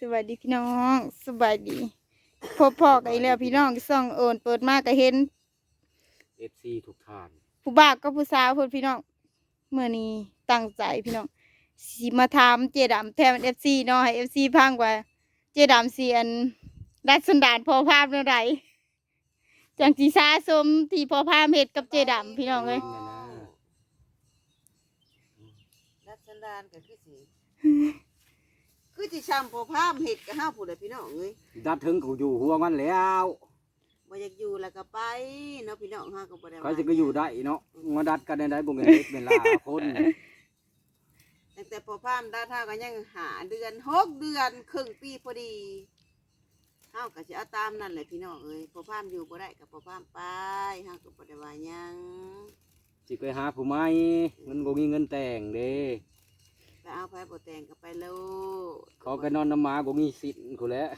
สวัสดีพี่น้องสบายดีพบพ่อกันอีกแล้วพี่น้องส่องโอนเปิดมาก็เห็นเอฟซีทุกท่านผู้บ่าวกับผู้สาวเพิ่นพี่น้องเมื่อนี้ตั้งใจพี่น้องสิมาถามเจดำแทนเอฟซีเนาะให้เอฟซีพังว่า เจดำเสียนดัดสันดานพอภาพเมื่อไรจังสีซาสมที่พอภาพเฮ็ดกับเจดำพี่น้องเอ้ยนะนะรัชดานก็คือสิ คือสิช้ำพอพามเห็ดกับห้าผู้ใดพี่น้องเอ้ยดัดถึงกูอยู่หัวมันแล้วบ่อยากอยู่แล้วก็ไปเนาะพี่น้องห้าก็บ่ได้ใครจะก็อยู่ได้เนาะมาดัดกันได้บ่แม่นเล็กเป็นลาคนตั้งแต่พอพามด้านท่าก็ยังหาเดือนหกเดือนครึ่งปีพอดีเฮาก็สิเอาตามนั่นแหละพี่น้องเอ้ยพอพามอยู่บ่ได้ก็พอพามไปเฮาก็บ่ได้ว่าหยังสิไปหาผู้ใหม่มันบ่มีเงินแต่งเด้ ไปเอาไปบ่แต่งก็ไปโลดเขาก็นอนน้ำหมาบ่มีสิทธิ์กูแหล้ว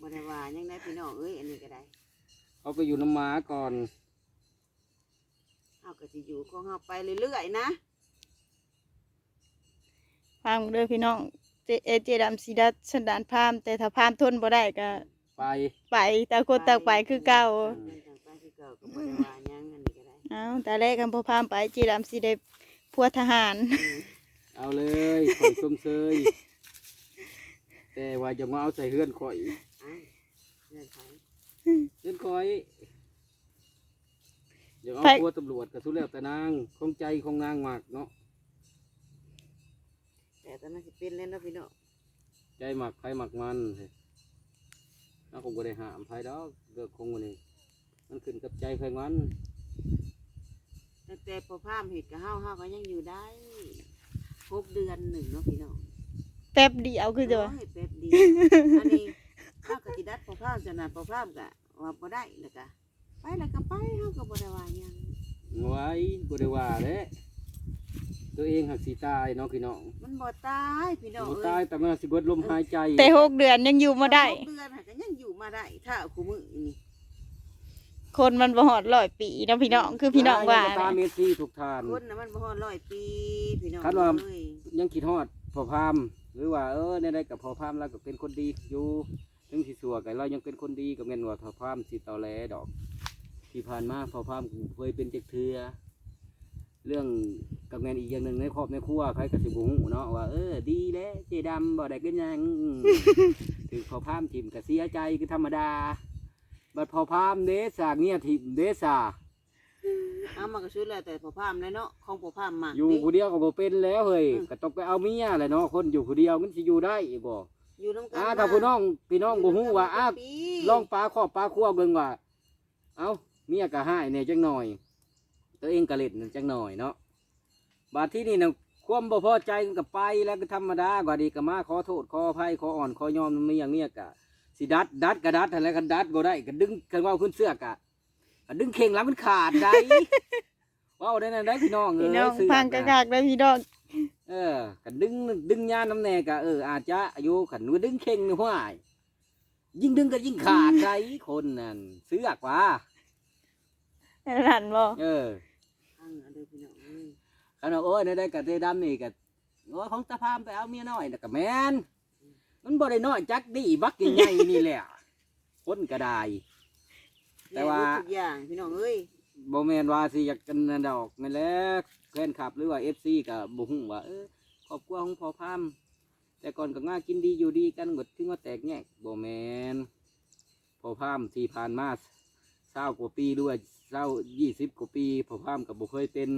บ่ได้ว่าหยังได้พี่น้องเอ้ยอันนี้ก็ได้เขาไปอยู่น้ำหมาก่อนเฮาก็สิอยู่ของเฮาไปเรื่อยๆนะพังเด้อพี่น้องเจเอเจดำสีดัดสันดานพามแต่ถ้าพามทนบ่ได้ก็ไปไปแต่างคนต่างไปคือเก่าต่างไปคือเก่าก็บ่ได้ว่าหยังอันนี้ก็ได้ เอาแต่แรกกันพอพามไปเจดำสีได้พัวทหาร เอาเลยข่อยชมเชยแต่ว่าจะมาเอาใส่เฮือนข่อยอ้ายเงื่อนไขเฮือนข่อยอย่าเอาไปพัวตำรวจกับสุแล้วแต่นางคงใจของนางมากเนาะแต่ตอนนั้นสิเป็นแล้วเนาะพี่น้องใจหมักไผหมักมันเฮ้ยน่าคงบ่ได้หามไผดอกเกิดคงวันนี้มันขึ้นกับใจไผมัน ตั้งแต่พอพามเห็ดกับเฮาเฮาก็ยังอยู่ได้ หกเดือนหนึ่งเนาะพี่น้องแป๊บเดียวคือจะว่าโอ้ยแป๊บเดียวอันนี้เฮาก็สิดัดพอพามจะนานพอพามก็ว่าบ่ได้แล้วก็ไปแล้วก็ไปเฮาก็บ่ได้ว่าหยังไว้บ่ได้ว่าเด้ตัวเองหักสิตายเนาะพี่น้องมันบ่ตายพี่น้องบ่เอ้ตายยแต่มันสิเบิดลมหายใจแต่หกเดือนยังอยู่มาได้หกเดือนหั้นก็ยังอยู่มาได้ถ้าเอาคู่มือนี่ คนมันบ่หอดร้อยปีเนาะพี่น้องคือพี่น้องว่าตานะเมซี่ทุกทาน คนน่ะมันบ่ฮอดร้อยปีพี่น้องคันว่า เอ้ยยังคิดฮอดพอพามหรือว่าเออในใดกับพอพามแล้วก็เป็นคนดีอยู่ถึงสิสัวก็เรายังเป็นคนดีก็แม่นว่าพอพามสิตอแหลดอก ที่ผ่านมาพอพามกูเคยเป็นจักเทือเรื่องกับแม่นอีกอย่างหนึ่งในครอบในครัวใครก็สิบ่ฮู้เนาะว่าเออดีแล้วเจดำบ่ได้เป็นหยังอืมถึงพอพามทิมก็เสียใจคือธรรมดา บัดพอพามเดสากเนี่ยทิมเดสาเอามาก็ชุดแล้วแต่พอพามเลยเนาะของพอพามมากอยู่ติผู้เดียวก็บ่เป็นแล้วเฮ้ยอืมก็ต้องไปเอาเมียแหละเนาะคนอยู่ผู้เดียวมันสิอยู่ได้บ่อยู่น้ำกันอ่าถ้าพี่น้องพี่น้องบ่ฮู้ว่าอ้าปีลองปลาครอบปลาครัวเบิ่งว่า เอ้าเมียก็หายแหน่จังหน่อย ตัวเองก็เล่นจังหน่อยเนาะบาดที่นี่น่ะความบ่พอใจมันก็ไปแล้วก็ธรรมดากว่าดีก็มาขอโทษขออภัยขออ่อนขอยอมมันมีอย่างเนี้ยก็ สิดัดดัดก็ดัดอะไรก็ดัดบ่ได้ก็ดึงกันว่าขึ้นเสื้อกะก็ดึงเข่งหลังมันขาดได้เว้าได้นั่นได้พี่น้องเอ้พี่ยน้องเสื้อพังกะกากได้พี่น้องเออกันดึงดึงยาน้ำแน่กะเอออาจจะอายุขันว่าดึงเข่งนี่ห้วยยิ่งดึงก็ยิ่งขาดไรคนนั่นเสือกว่าหันบ่เอออังเอาเด้อพี่น้องเอ้ยขณะโอ้ยในได้กะเตดำนี่กะโอ้ยของตาพามไปเอาเมียน้อยน่ะกะแมน มันบ่ได้น้อยจักดีบักใหญ่ๆนี่แหละคนก็ได้ แต่ว่า แม่รู้ทุกอย่างพี่น้องเอ้ยบ่แม่นว่าสิอยากกันนั่นดอกแม่นแหล้วแฟนคลับหรือว่า FC ก็บ่ฮู้ว่าเออครอบครัวของพ่อพามแต่ก่อนก็ง่ากินดีอยู่ดีกันหมดถึงว่าแตกแยกบ่แมนพอพามที่ผ่านมาเศร้ากว่าปีด้วยเศร้ายี่สิบกว่าปีพอพามกับบ่เคยเป็น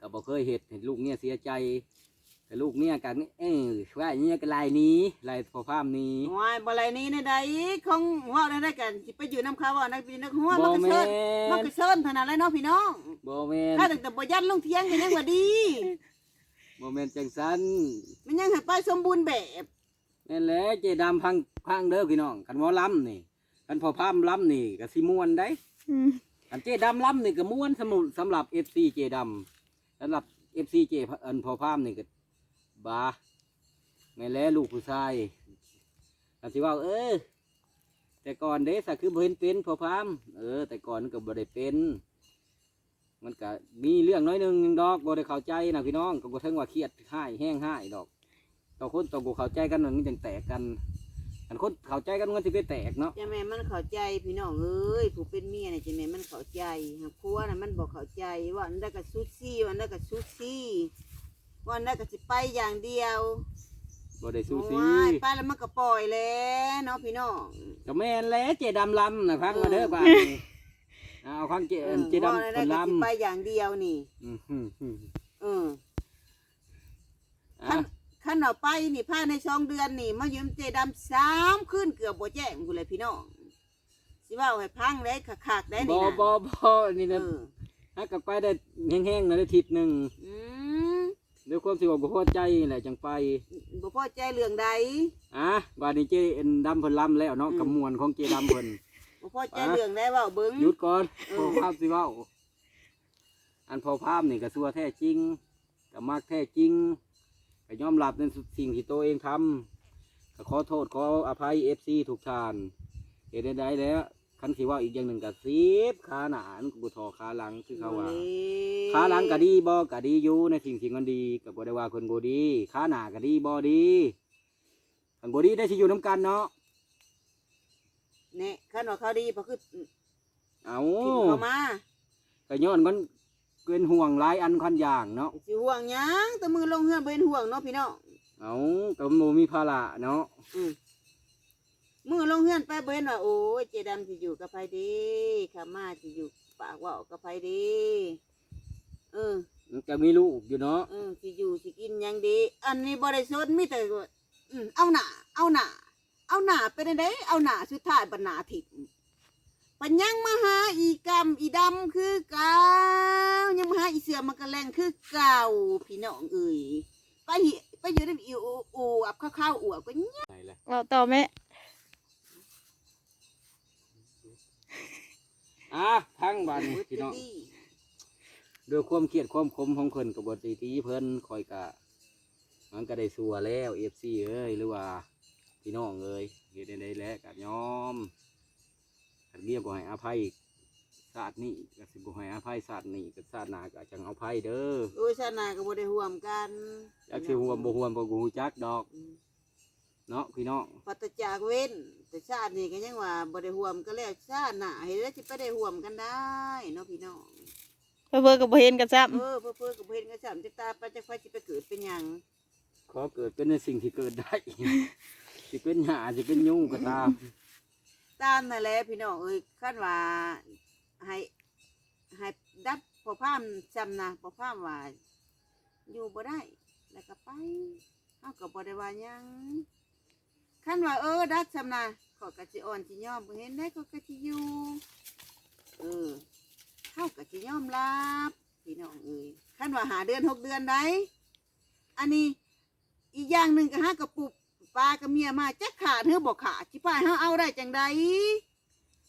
กับบ่เคยเห็ดเห็นลูกเนี่ยเสียใจ แต่ลูกเนี่ยกันเออว่าอย่างเนี้ยก็ลายหนี้ลายพอพามหนี้ วายบ่ไรนี้ในใดของว่าได้ได้กันสิไปอยู่น้ำเขาว่านักพี่นักหัวมันบ่ก็แมเชิญมันนก็เชิญเท่านั้นแหละเนาะพี่น้องบ่แมนถ้าแต่แต่บ่ยันลงเทียงก็ยังว่าดี บ่แมนจังสันมันยังให้ไปสมบูรณ์แบบนั่นแหละเจดำพังพังเด้อพี่น้องกันว่าล้ำนี่กันพอพามล้ำนี่ก็สิม่วนได้อืมอันเจดำล้ำนี่ก็ม้วนสมุสำหรับเอฟซีเจดำสำหรับเอฟซีเจอันพอพามนี่ก็ บาแม่แล้ลูกผู้ชายอันที่ว่าเออ แต่ก่อนเด้สักคือเห็นเป็นพอพามเออ แต่ก่อนก็บ่ได้เป็น มันก็มีเรื่องน้อยนึงดอกบ่ได้เข้าใจนะพี่น้องก็บ่ถึงว่าเครียดห้ายแห้งห้ายดอกต่อคนต่อกูเข้าใจกันมันจังแตกกันอันคนเข้าใจกันมันสิไปแตกเนาะจะแม่มันเข้าใจพี่น้องเอ้ยผู้เป็นเมียน่ะจะแม่มันเข้าใจหากผัวน่ะมันบอกเข้าใจว่าอันนั้นก็ซุซี่วันนั้นก็ซุซี่ วันนั้นก็สิไปอย่างเดียวบ่ได้สู้ซีโอ้ยไปแล้วมันก็ปล่อยแล้วเนาะพี่น้องก็แม่นแล้วเจดำลำนะพักมาเด้อบ้านนี้เอาความเจเออเจดำว่าคแล้วนก็ลสิไปอย่างเดียวนี่ำอืมอืมอืมเอออะขั้นเอาไปนี่ภายในสองเดือนนี่มายืมเจดำสามขึ้นเกือบบ่แจ้งกูเลยพี่น้องสิว่าให้พังได้คักๆได้บ่นี่นะบ่บ่นี่เอนะอฮักกับไปได้แห้งๆนะได้ทิศหนึ่งอืม ด้วยความสิว่าบ่พอใจแหละจังไปบ่พอใจเรื่องใดอะบาดนี้เจดำเพิ่นลำแล้วเนาะอืมกำมวลของเจดำเพิ่นบ่พอใจเรื่องใดเว่าเบิ่งหยุดก่อนเออพอภาพสิเว้าอันพอภาพนี่ก็สัวแท้จริงก็มักแท้จริงก็ยอมรับในสิ่งที่ตัวเองทำก็ขอโทษขออภัย FC ทุกท่านเหตุใดๆแล้ว คันสิเว่าอีกอย่างหนึ่งก็สิบขาหนามันก็บ่ทอขาหลังคือเขาว่าขาหลังก็ดีบ่ก็ดีอยู่ในสิ่งที่มันดีก็บ่ได้ว่าคนบ่ดีขาหน้าก็ดีบ่ดีคันบ่ดีได้สิอยู่นํกันเนาะเนี่ยคันว่าเขาดีเพราะคือเอาทิมเขามาก็ย้อนมันเป็นห่วงหลายอันคันอย่างเนาะสิห่วงหยังแต่มือลงเฮือนบ่เห็นห่วงเนาะพี่น้องเอาก็บ่มีภาระเนาะอืม มือลงเฮือนไปบ่เห็นว่าโอ้ยเจดำสิอยู่กับไผดีขามาสิอยู่ปากเว่ากับไผดีเออมันก็มีลูกอยู่เนาะเออสิอยู่สิกินหยังดี อันนี้บริสุทธิ์มีแต่ว่าอืมเอาหนาเอาหนาเอาหนาเป็นไดเอาหนาสุดท้ายบรรณาถิบปัญญังมาหาอีกรรมอีดำคือเก่ายังมาหาอีเสือมากระแลงคือเก่าพี่น้องเอ่ยไปหิไปอยู่ในอีอูอูอับข้าวๆอวบก็เงี้ยไหนล่ะเราต่อแม่ อะทั้งบัดนี้พี่น้องด้วยความเครียดความคมของเพิ่นก็บ่ได้ตีเพิ่นคอยกะมันก็ได้สัวแล้ว FC เอ้ยหรือว่าพี่น้องเอ้ยเฮ็ดได้แล้วก็ยอมคันเมียบ่ให้อภัยชาตินี้ก็สิบ่ให้อภัยชาตินี้ก็ชาติหน้าก็จังเอาภัยเด้อโอ้ยชาติหนาก็บ่ได้ห่วมกันจักสิห่วมบ่ห่วมบ่กูฮู้จักดอกอืม เนาะพี่น้องปัตจากเว้น แต่ชาตินี้ก็ยังว่าบ่ได้ห่วมกันแล้วชาติหน้าเห็นแล้วสิไปได้ห่วมกันได้เนาะพี่น้องเพื่อเพื่อกับบ่เห็นกันซ้เออเพื่อเพื่อกับเพื่อนก็สามจะตาไปจะไฟจะไปเกิดเป็นหยังขอเกิดเป็นในสิ่งที่เกิดได้ สิเป็นหญ้าสิเป็นยุงก็ตาม ตามนั่นแหละพี่น้องเอ้ยขั้นว่าให้ให้ดับพอพามจำนะพอพามว่าอยู่บ่ได้แล้วก็ไปเฮาก็บ่ได้ว่าหยัง ขั้นว่าเออดับจำนะขอยก็สิอ่อนสิยอมบ่เห็นได้ขอยก็สิอยู่เออเฮาก็สิยอมรับพี่น้องเอ้ยขั้นว่าหาเดือนหกเดือนได้อันนี้อีกอย่างหนึ่งก็หากระปุกปลากับเมียมาจักขาดเธอบอกขาดชิพายเฮาเอาได้จังใด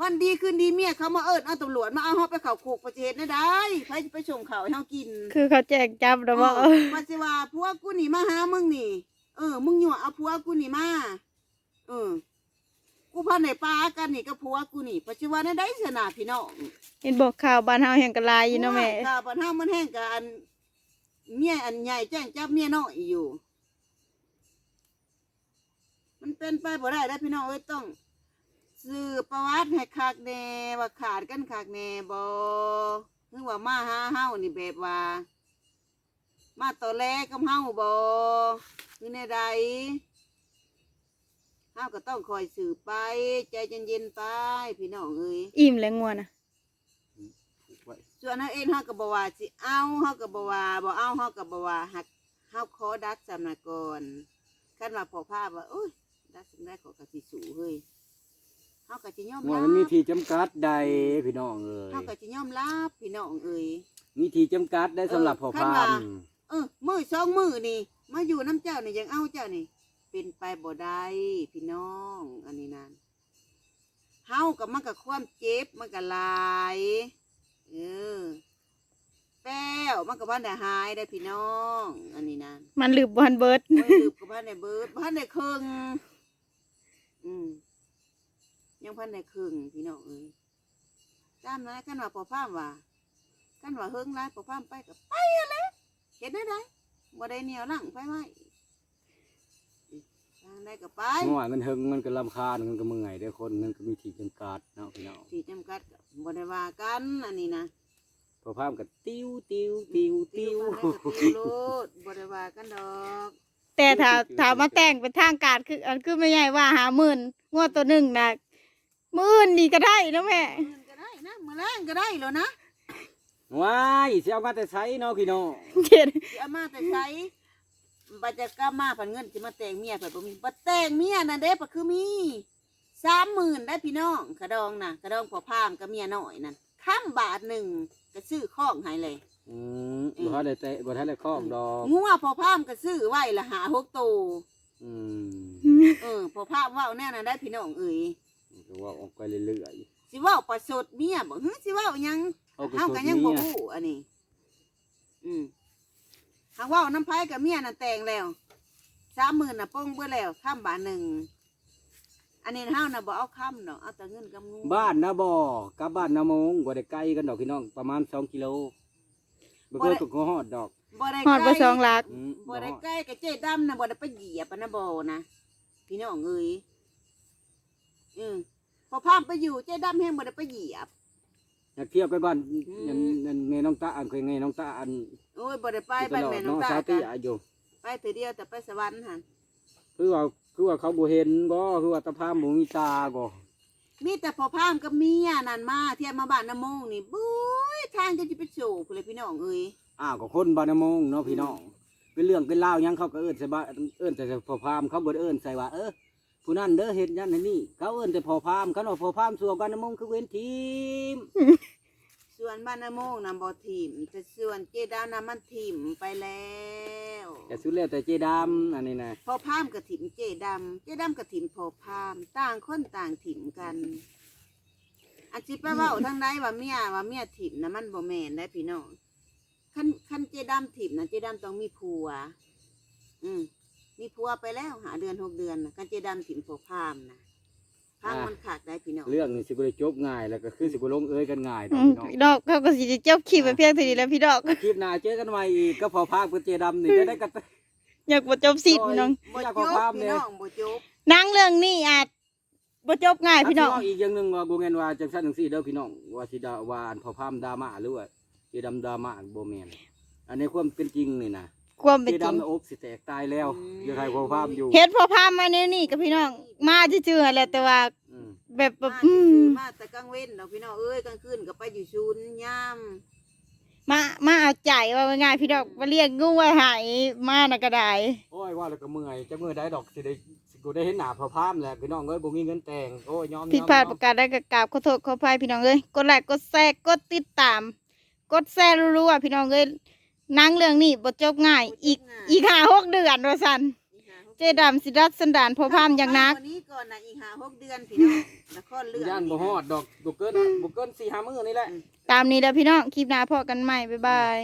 วันดีคืนดีเมียเขามาเอิญเอาตำรวจมาเอาเฮาไปเข่าคุกประเทศได้ได้ใครจะไปส่งข่าวให้เฮากินำคือเขาแจกจับแล้วว่าเออมาสิว่าผัวกูนี่มาหามึงนี่ เออ มึงอยู่เอาผัวกูนี่มา เออ กูพันในปลากันนี่กับผัวกูนี่ปัจจุบันได้สนาพี่น้องเห็นบอกข่าวบ้านเฮาแห่งกะลายอยู่เนาะแม่ข้าวปันเฮามันแห้งกับอันเมียอันใหญ่แจ้งจับเมียน้อยอยู่ มันเป็นไปบ่ได้แล้วพี่น้องเอ้ยต้องสืบประวัติให้คักแน่ว่าขาดกันคักแน่บ่ถึงว่ามาหาเฮานี่แบบว่า มาต่อแลกับเฮาบ่คือในใด เฮาก็ต้องคอยสืบไป ใจเย็นๆไป พี่น้องเอ้ยอิ่มแล้วงัวนะไว้ส่วนเฮาเองเฮาก็บ่ว่าสิเอาเฮาก็บ่ว่าบ่เอาเฮาก็บ่ว่าหักเฮาขอดัดสำนักก่อนคันว่าพอภาพว่าโอ้ยดัดสำนักเขาก็สิสู้เฮ้ยเฮาก็สิยอมว่ารัมันมีบที่จำกัดใดพี่น้องเอ้ยเฮาก็สิยอมรับพี่น้องเอ้ย มีที่จำกัดได้สำหรับพ่อเออขั้นพาว่ามเออมื้อสองมื้อนี่มาอยู่น้ำเจ้านี่ยังเอาเจ้านี่ เป็นไปบ่ได้พี่น้อง อันนี้นั่นเฮากับมันก็ความเจ็บมันก็หลายเออแป้วมันก็พันได้หายได้พี่น้อง อันนี้นั่นมันลืบบ่ทันเบิดไม่ลืบกับพันได้เบิดพันได้ครึ่งอืมยังพันได้ครึ่งพี่น้องเอ้ยตามนั้นกันว่าพอพามว่ากันว่าเฮิงร้ายพอพามไปกับไปอะไรเห็นได้ไดบ่ได้เหนียวหลังไปไหม ได้ก็ไปง่วงมันหึงมันก็ลำคาญมันก็เมื่อยเด้อคนมันก็มีที่จำกัดเนาะพี่น้องที่จำกัดก็บ่ได้ว่ากันอันนี้นะพอพามก็ติ้วติ้วติ้วติ้วติวมาได้ก็ติวโลดบ่ได้ว่ากันดอกแต่ถ้าถ้ามาแต่งเป็นทางการคืออันคือไม่ใหญ่ว่าหาหมื่นงวดตัวหนึ่งนะมื่นนี่ก็ได้นะแม่มื้อก็ได้นะมื้อแรงก็ได้แล้วนะว้ายสิเอามาแต่ใช้เนาะพี่น้องเจ็ด สิเอามาแต่ใช้ บัดจะกลับมาพันเงินสิมาแต่งเมียเพิ่นบ่มีบ่แต่งเมียนั่นเด้ปะคือมี30,000ได้พี่น้องกระดองน่ะกระดองพอพามกับเมียน้อยนั่นค้ำบาทหนึ่งก็ซื้อข้องให้เลยอืมบ่ทันได้เตะบ่ทันได้คล้องดอกงัวพอพามก็ซื้อไว้ละหาหกโตวอืมเออพอพามเว่าแน่น่ะได้พี่น้องเอ๋ยก็ว่าออกไปเรื่อยสิเว่าประสดเมียบ่ฮึสิเว่าหยังๆเอาก็เฮาสุก็ดยังบ่เนี่ยฮู้อันนี้ อืม หากเว่าน้ำไผกับเมียน่ะแต่งแล้ว30,000น่ะป้งเบิดแล้วค้ำบาทหนึ่งอันนี้เฮาน่ะบ่เอาค้ำดอกเอาแต่เงินกับงูบ้านนะบ่กับบ้านนะมงบ่ได้ไกลกันดอกพี่น้องประมาณ2กิโลบ่เกินก็ฮอดดอกบ่ได้หอดใกบ่ล้สองหลักอืมบ่ได้ฮอใกล้กับเจ๊ดำนะบ่ได้ไปเหยียบอะนะบ่นะพี่น้องเอ้ยอืมพอพามไปอยู่เจ๊ดำแฮงบ่ได้ไปเหยียบ อยากเที่ยวไปบ้านอืมนั่นนั่นไงน้องตาอันเคยไงน้องตาอันโอ้ยบ่ได้ไปอยู่ตบ้านลอดแม่น้องเนาะตาสาวกัตี้นอายุไปเถือเดียวแต่ไปสวรรค์หั่นคือว่าคือว่าเขาบ่เห็นบ่คือว่าตาพามบ่มีตาบ่มีแต่พอพามกับเมียนั่นมาเที่ยวมาบ้านน้ำมงนี่บุ้ยทางจะสิไปโศกพุ่นเลยพี่น้องเอ้ยอ้าวก็คนบ้านนะมงเนาะพี่น้องเป็นเรื่องเป็นราวหยังเขาก็เอิ้นใส่บ้านเอิ้นแต่พอพามเขาบ่ได้เอิ้นใส่ว่าเออ ผู้นั้นเด้อเฮ็ดนั่นเฮ็ดนี่เขาเอิ้นแต่พอพามเขาเนาะพอพามสัวบ้านนะมงคือเว้นทีมส่วนบ้านน้ำมงน่ะบ่ถิ่มแต่ส่วนเจ๊ดำน่ะมันถิ่มไปแล้วแต่สุดแล้วแต่เจดำอันนี้นะพอพามกับถิ่มเจ๊ดำเจ๊ดำกับถิ่มพอพาม ต่างคนต่างถิ่มกันอันสิไปเว้าทางใดว่าเมียว่าเมียถิ่มนะมันบ่แม่นได้พี่น้องคันคันเจดำถิ่มนะเจดำต้องมีผัว อืม มีผัวไปแล้วหาเดือนหกเดือนนะคันเจดำถิ่มพอพามนะพามมันขาดได้พี่น้องเรื่องนี้สิบ่ได้จบง่ายแล้วก็คือสิบ่ลงเอยกันง่ายดอือกมพี่น้องดอกเขาก็สิจะจบคลิปไปเพียงเท่านี้แหล้วพี่ดอก คลิปหน้าเจอกันใหม่อีกก็พอพามกับเจดำนี่จะได้กันอยากบ่จบสิพี่น้องบ่อยากจขอบความพี่เนี่ยน้องบ่จบหนังเรื่องนี้อาจบ่จบง่ายพี่น้อง อีกอย่างหนึงว่าบ่แม่นว่าจังซั่นจังซี่เด้อพี่น้องว่าสิดาว่าอันพอพามดราม่าหรือว่าเจดำดราม่าบ่แม่นอันนี้ความเป็นจริงนี่นะ ความเป็นเจจริงดำน่ะอกสิแตกตายแล้วอยู่ไทยพอพามอยู่เฮ็ดพอพามาแนวนี้กับพี่น้องมาซื่อๆแหละแต่ว่าอืมแบบแบบมาอืมซื้อมาแต่กลางเว้นดอกพี่น้องเอ้ยกลางคืนก็ไปอยู่ศูนย์ยามมามาเอาใจว่าง่ายๆพี่ดอกมาเรียกงูไว้ใหายมาน่ะก็ได้ โอ้ยว่าแล้วก็เมื่อยจะเมื่อยได้ดอกสิได้สิกูได้เห็นหน้าพอพามแหละพี่น้องเอ้ยบ่มีเงินแต่งโอ้ยยอมผิดยอมพลาดยอปมระการใดก็กราบขอโทษขออภัยพี่น้องเอ้ยกดไลค์กดแชร์กดติดตาม กดแชร์รัวๆพี่น้องเอ้ย หนังเรื่องนี้บ่จบง่าย อีกอีกห้าหกเดือนว่าซั่นเจดำสิรัดสันดานพอพามอย่างนักวันนี้ก่อนนะอีกหาหกเดือนพี่น้องละครเรื่องย่านบ่ฮอดดอกบ่เกินบ่เกิน4-5มื้อนี่แหละ ตามนี้เด้อพี่น้องคลิปหน้าพอกันใหม่บ๊ายบาย